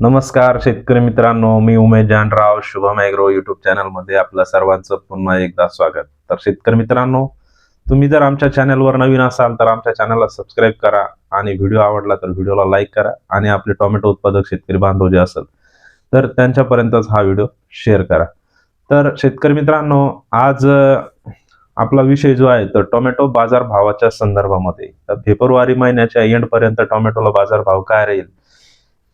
नमस्कार शेतकरी मित्रांनो मी उमेश जानराव शुभम ॲग्रो युट्यूब चॅनलमध्ये आपलं सर्वांचं पुन्हा एकदा स्वागत. तर शेतकरी मित्रांनो तुम्ही जर आमच्या चॅनलवर नवीन असाल तर आमच्या चॅनलला सबस्क्राईब करा आणि व्हिडिओ आवडला तर व्हिडिओला लाईक करा आणि आपले टोमॅटो उत्पादक शेतकरी बांधव जे असेल तर त्यांच्यापर्यंतच हा व्हिडिओ शेअर करा. तर शेतकरी मित्रांनो आज आपला विषय जो आहे तर टोमॅटो बाजार भावाच्या संदर्भामध्ये. तर फेब्रुवारी महिन्याच्या एंडपर्यंत टोमॅटोला बाजार भाव काय राहील?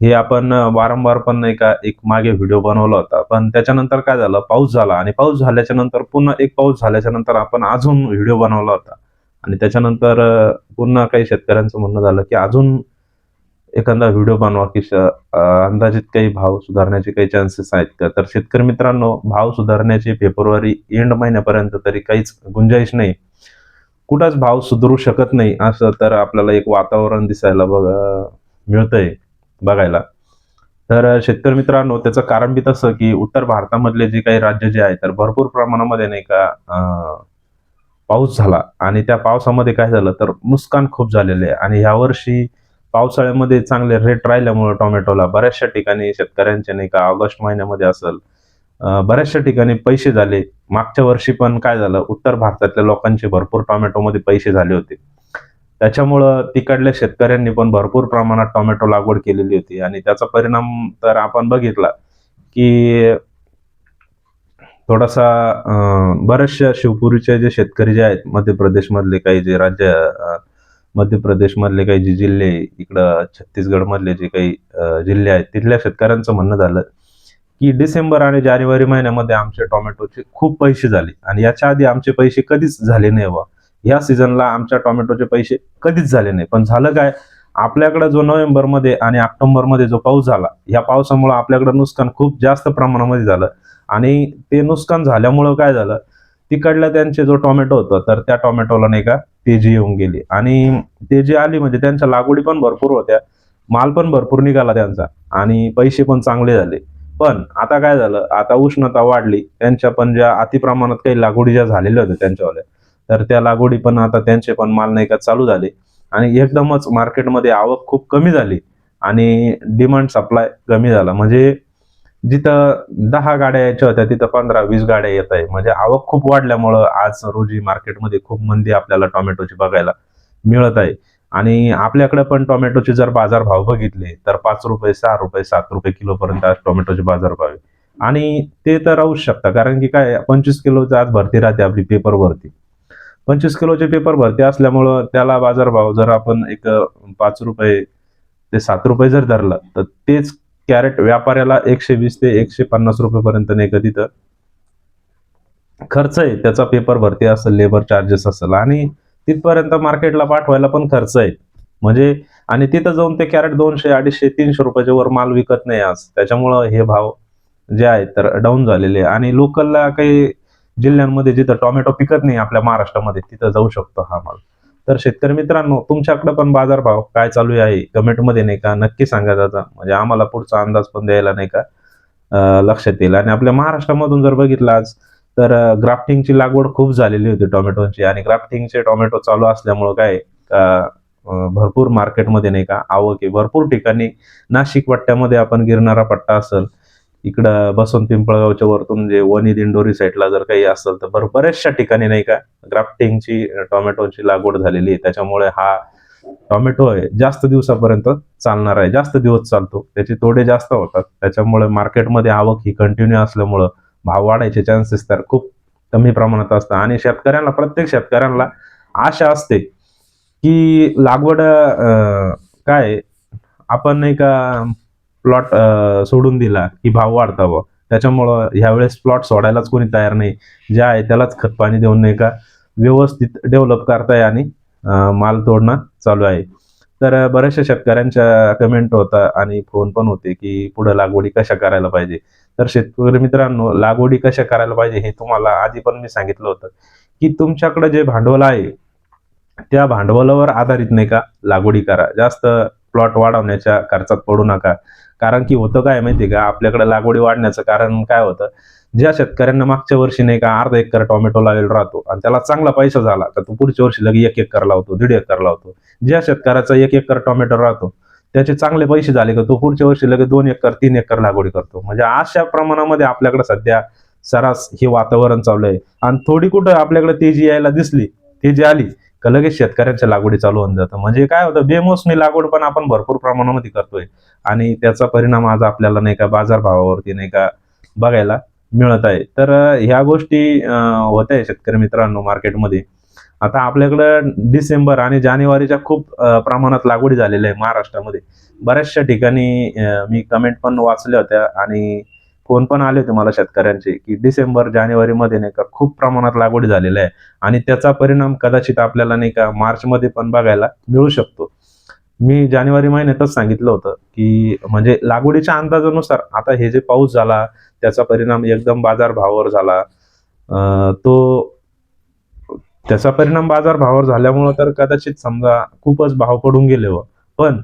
हे आपण वारंवार पण नाही का एक मागे व्हिडिओ बनवला होता. पण त्याच्यानंतर काय झालं पाऊस झाला आणि पाऊस झाल्याच्यानंतर पुन्हा एक पाऊस झाल्याच्यानंतर आपण अजून व्हिडिओ बनवला होता. आणि त्याच्यानंतर पुन्हा काही शेतकऱ्यांचं म्हणणं झालं की अजून एखादा व्हिडिओ बनवा की श- अंदाजित काही भाव सुधारण्याचे काही चान्सेस आहेत का? तर शेतकरी मित्रांनो भाव सुधारण्याचे फेब्रुवारी एंड महिन्यापर्यंत तरी काहीच गुंजाईश नाही. कुठंच भाव सुधारू शकत नाही असं तर आपल्याला एक वातावरण दिसायला बघ मिळतंय. बघायला. तर शेतकरी मित्रांनो त्याचं कारण बी तसं की उत्तर भारतामधले जे काही राज्य जे आहे तर भरपूर प्रमाणामध्ये नाही का पाऊस झाला. आणि त्या पावसामध्ये काय झालं तर नुकसान खूप झालेले आहे. आणि यावर्षी पावसाळ्यामध्ये चांगले रेट राहिल्यामुळे टोमॅटोला बऱ्याचशा ठिकाणी शेतकऱ्यांचे नाही का ऑगस्ट महिन्यामध्ये असेल बऱ्याचशा ठिकाणी पैसे झाले. मागच्या वर्षी पण काय झालं उत्तर भारतातल्या लोकांचे भरपूर टोमॅटोमध्ये पैसे झाले होते. त्याच्यामुळं तिकडल्या शेतकऱ्यांनी पण भरपूर प्रमाणात टोमॅटो लागवड केलेली होती. आणि त्याचा परिणाम तर आपण बघितला की थोडासा अं, बऱ्याचशा शिवपुरीचे जे शेतकरी जे आहेत मध्य प्रदेशमधले काही जे राज्य मध्य प्रदेशमधले काही जे जिल्हे इकडं छत्तीसगडमधले जे काही जिल्हे आहेत तिथल्या शेतकऱ्यांचं म्हणणं झालं की डिसेंबर आणि जानेवारी महिन्यामध्ये आमचे टोमॅटोचे खूप पैसे झाले. आणि याच्या आधी आमचे पैसे कधीच झाले नाही बा या सीझनला आमच्या टोमॅटोचे पैसे कधीच झाले नाही. पण झालं काय? आपल्याकडे जो नोव्हेंबरमध्ये आणि ऑक्टोबरमध्ये जो पाऊस झाला या पावसामुळे आपल्याकडे नुकसान खूप जास्त प्रमाणामध्ये झालं. आणि ते नुकसान झाल्यामुळं काय झालं? तिकडल्या त्यांचे जो टोमॅटो होतं तर त्या टोमॅटोला नाही का तेजी येऊन गेली. आणि तेजी आली म्हणजे त्यांच्या लागवडी पण भरपूर होत्या माल पण भरपूर निघाला त्यांचा आणि पैसे पण चांगले झाले. पण आता काय झालं? आता उष्णता वाढली त्यांच्या पण ज्या अतिप्रमाणात काही लागवडी ज्या झालेल्या होत्या त्यांच्यावाल्या तर त्या लागवडी पण आता त्यांचे पण माल नाही का चालू झाले. आणि एकदमच मार्केटमध्ये आवक खूप कमी झाली आणि डिमांड सप्लाय कमी झाला. म्हणजे जिथं दहा गाड्या यायच्या होत्या तिथं पंधरा वीस गाड्या येत आहे. म्हणजे आवक खूप वाढल्यामुळं आज रोजी मार्केटमध्ये खूप मंदी आपल्याला टोमॅटोची बघायला मिळत आहे. आणि आपल्याकडे पण टोमॅटोचे जर बाजारभाव बघितले तर पाच रुपये सहा रुपये सात रुपये किलोपर्यंत आज टोमॅटोचे बाजारभाव आहे. आणि ते तर राहूच शकता कारण की काय पंचवीस किलोचं आज भरती राहते आपली पेपर वरती. पंचवीस किलोचे पेपर भरती असल्यामुळं त्याला बाजारभाव जर आपण एक पाच रुपये ते सात रुपये जर धरला तर तेच कॅरेट व्यापाऱ्याला एकशे वीस ते एकशे पन्नास रुपये पर्यंत नाही कधी तर खर्च आहे. त्याचा पेपर भरती असेल लेबर चार्जेस असेल आणि तिथपर्यंत मार्केटला पाठवायला पण खर्च आहे. म्हणजे आणि तिथं जाऊन ते कॅरेट दोनशे अडीचशे तीनशे रुपयाच्या वर माल विकत नाही आज. त्याच्यामुळं हे भाव जे आहेत तर डाऊन झालेले आणि लोकलला काही जिल्ह्यांमध्ये जिथं टोमॅटो पिकत नाही आपल्या महाराष्ट्रामध्ये तिथं जाऊ शकतो हा माल. तर शेतकरी मित्रांनो तुमच्याकडे पण बाजारभाव काय चालू आहे? कमेंटमध्ये नाही का? नक्की सांगा दादा. म्हणजे आम्हाला पुढचा अंदाज पण द्यायला नाही का? लक्षात येईल. आणि आपल्या महाराष्ट्रामधून जर बघितलं आज तर ग्राफ्टिंगची लागवड खूप झालेली होती टोमॅटोची. आणि ग्राफ्टिंगचे टोमॅटो चालू असल्यामुळं काय का भरपूर मार्केटमध्ये नाही का? आवक आहे. भरपूर ठिकाणी नाशिक पट्ट्यामध्ये आपण गिरणारा पट्टा असेल इकडं बसवंत पिंपळगावच्या वरतून जे वनी दिंडोरी साईडला जर काही असेल तर बरं बऱ्याचशा ठिकाणी नाही का ग्राफ्टिंगची टोमॅटोची लागवड झालेली आहे. त्याच्यामुळे हा टोमॅटो आहे जास्त दिवसापर्यंत चालणार आहे. जास्त दिवस चालतो. त्याचे तोडे जास्त होतात. त्याच्यामुळे मार्केटमध्ये आवक ही कंटिन्यू असल्यामुळं भाव वाढायचे चान्सेस तर खूप कमी प्रमाणात असतात. आणि शेतकऱ्यांना प्रत्येक शेतकऱ्यांना आशा असते की लागवड काय आपण नाही का प्लॉट सोडून दिला की भाव वाढता व त्याच्यामुळं ह्यावेळेस प्लॉट सोडायलाच कोणी तयार नाही. जे आहे त्यालाच खत पाणी देऊन नाही का? व्यवस्थित डेव्हलप करताय आणि माल तोडणं चालू आहे. तर बऱ्याचशा शेतकऱ्यांच्या कमेंट होता आणि फोन पण होते की पुढे लागवडी कशा करायला पाहिजे. तर शेतकरी मित्रांनो लागवडी कशा करायला पाहिजे हे तुम्हाला आधी पण मी सांगितलं होतं. की तुमच्याकडे जे भांडवल आहे त्या भांडवलावर आधारित नाही का? लागवडी करा. जास्त प्लॉट वाढवण्याच्या खर्चात पडू नका. कारण की होतं काय माहिती का? आपल्याकडे लागवडी वाढण्याचं कारण काय होतं? ज्या शेतकऱ्यांना मागच्या वर्षी नाही का अर्धा एकर टोमॅटो लावेल राहतो आणि त्याला चांगला पैसा झाला तर तो पुढच्या वर्षी लगे एक एकर लावतो दीड एकर लावतो. ज्या शेतकऱ्याचा एक एकर टोमॅटो राहतो त्याचे चांगले पैसे झाले का तो पुढच्या वर्षी लगे दोन एकर तीन एकर लागवडी करतो. म्हणजे अशा प्रमाणामध्ये आपल्याकडे सध्या सरास हे वातावरण चालू आहे. आणि थोडी कुठं आपल्याकडे तेजी यायला दिसली तेजी आली का लगेच शेतकऱ्यांच्या लागवडी चालू होऊन जातं? म्हणजे काय होतं बेमोसमी लागवड पण आपण भरपूर प्रमाणामध्ये करतोय. आणि त्याचा परिणाम आज आपल्याला नाही का बाजारभावावरती नाही का बघायला मिळत आहे. तर ह्या गोष्टी होत आहे शेतकरी मित्रांनो मार्केटमध्ये. आता आपल्याकडं डिसेंबर आणि जानेवारीच्या खूप प्रमाणात लागवडी झालेल्या आहे महाराष्ट्रामध्ये. बऱ्याचशा ठिकाणी मी कमेंट पण वाचल्या होत्या आणि फोन पण आले होते मला शेतकऱ्यांचे की डिसेंबर जानेवारीमध्ये नाही का खूप प्रमाणात लागवडी झालेल्या आहे. आणि त्याचा परिणाम कदाचित आपल्याला नाही का मार्चमध्ये पण बघायला मिळू शकतो. मी जानेवारी महिन्यातच सांगितलं होतं की म्हणजे लागवडीच्या अंदाजानुसार आता हे जे पाऊस झाला त्याचा परिणाम एकदम बाजारभावावर झाला. तो त्याचा परिणाम बाजारभावावर झाल्यामुळं तर कदाचित समजा खूपच भाव पडून गेले व पण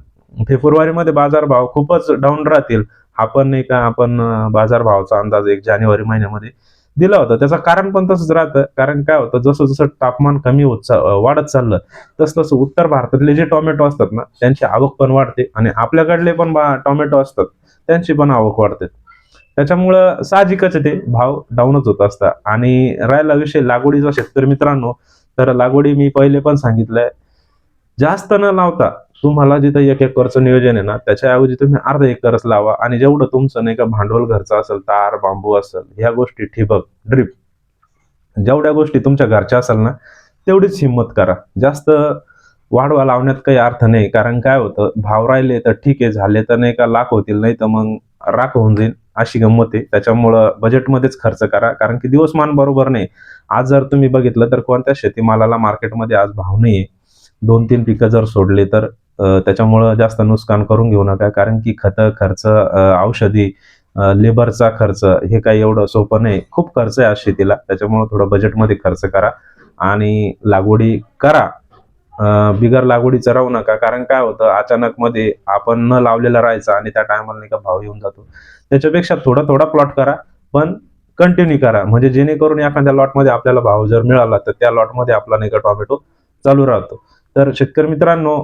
फेब्रुवारीमध्ये बाजारभाव खूपच डाऊन राहतील. आपण नाही का आपण बाजार बाजारभावाचा अंदाज एक जानेवारी महिन्यामध्ये दिला होता. त्याचं कारण पण तसंच राहतं. कारण काय होतं जसं जसं तापमान कमी होत वाढत चाललं तसं तसं उत्तर भारतातले जे टोमॅटो असतात ना त्यांची आवक पण वाढते आणि आपल्याकडले पण टोमॅटो असतात त्यांची पण आवक वाढते. त्याच्यामुळं साहजिकच ते. भाव डाऊनच होत असतात आणि राहिला विषय लागवडीचा शेतकरी मित्रांनो तर लागवडी मी पहिले पण सांगितलंय. जास्त न लावता तुम्हाला जिथं एक एकरचं नियोजन आहे ना त्याच्याऐवजी तुम्ही अर्धा एकरच लावा आणि जेवढं तुमचं नाही का भांडवल घरचं असेल तार बांबू असेल ह्या गोष्टी ठिबक ड्रिप जेवढ्या गोष्टी तुमच्या घरच्या असेल ना तेवढीच हिंमत करा. जास्त वाढवा लावण्यात काही अर्थ नाही कारण काय होतं भाव राहिले तर ठीक आहे झाले तर नाही का लाख होतील नाही तर मग राख होऊन जाईल अशी गंमत आहे. त्याच्यामुळं बजेटमध्येच खर्च करा कारण की दिवसमान बरोबर नाही. आज जर तुम्ही बघितलं तर कोणत्या शेतीमालाला मार्केटमध्ये आज भाव नाही आहे दोन तीन पिकं जर सोडले तर त्याच्यामुळं जास्त नुकसान करून घेऊ नका. कारण की खतं खर्च औषधी लेबरचा खर्च हे काही एवढं सोपं नाही. खूप खर्च आहे आज शेतीला. त्याच्यामुळं थोडं बजेटमध्ये खर्च करा आणि लागवडी करा. बिगर लागवडीचं राहू नका. कारण काय होतं अचानक मध्ये आपण न लावलेला राहायचा आणि त्या टायमाला नाही का भाव येऊन जातो. त्याच्यापेक्षा थोडा थोडा प्लॉट करा पण कंटिन्यू करा. म्हणजे जेणेकरून एखाद्या लॉटमध्ये आपल्याला भाव जर मिळाला तर त्या लॉटमध्ये आपला नाही का टोमॅटो चालू राहतो. तर शेतकरी मित्रांनो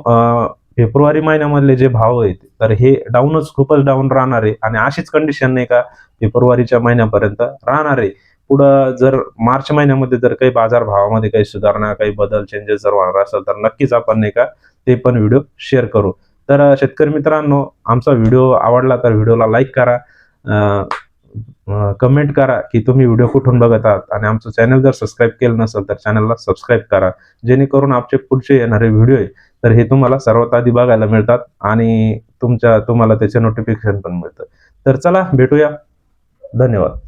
फेब्रुवारी महिन्यामधले जे भाव आहेत तर हे डाऊनच खूपच डाऊन राहणार आहे आणि अशीच कंडिशन नाही का फेब्रुवारीच्या महिन्यापर्यंत राहणार आहे. पुढं जर मार्च महिन्यामध्ये जर काही बाजार भावामध्ये काही सुधारणा काही बदल चेंजेस जर होणार असेल तर नक्कीच आपण नाही का ते पण व्हिडिओ शेअर करू. तर शेतकरी मित्रांनो आमचा व्हिडिओ आवडला तर व्हिडिओला लाईक करा. कमेंट करा की तुम्ही व्हिडिओ कुठून बघत आहात? आणि आमचं चॅनल जर सबस्क्राईब केलं नसेल तर चॅनलला सबस्क्राईब करा. जेणेकरून आमचे पुढचे येणारे व्हिडिओ आहे तर हे तुम्हाला सर्वात आधी बघायला मिळतात आणि तुमच्या तुम्हाला त्याचे नोटिफिकेशन पण मिळतं. तर चला भेटूया. धन्यवाद.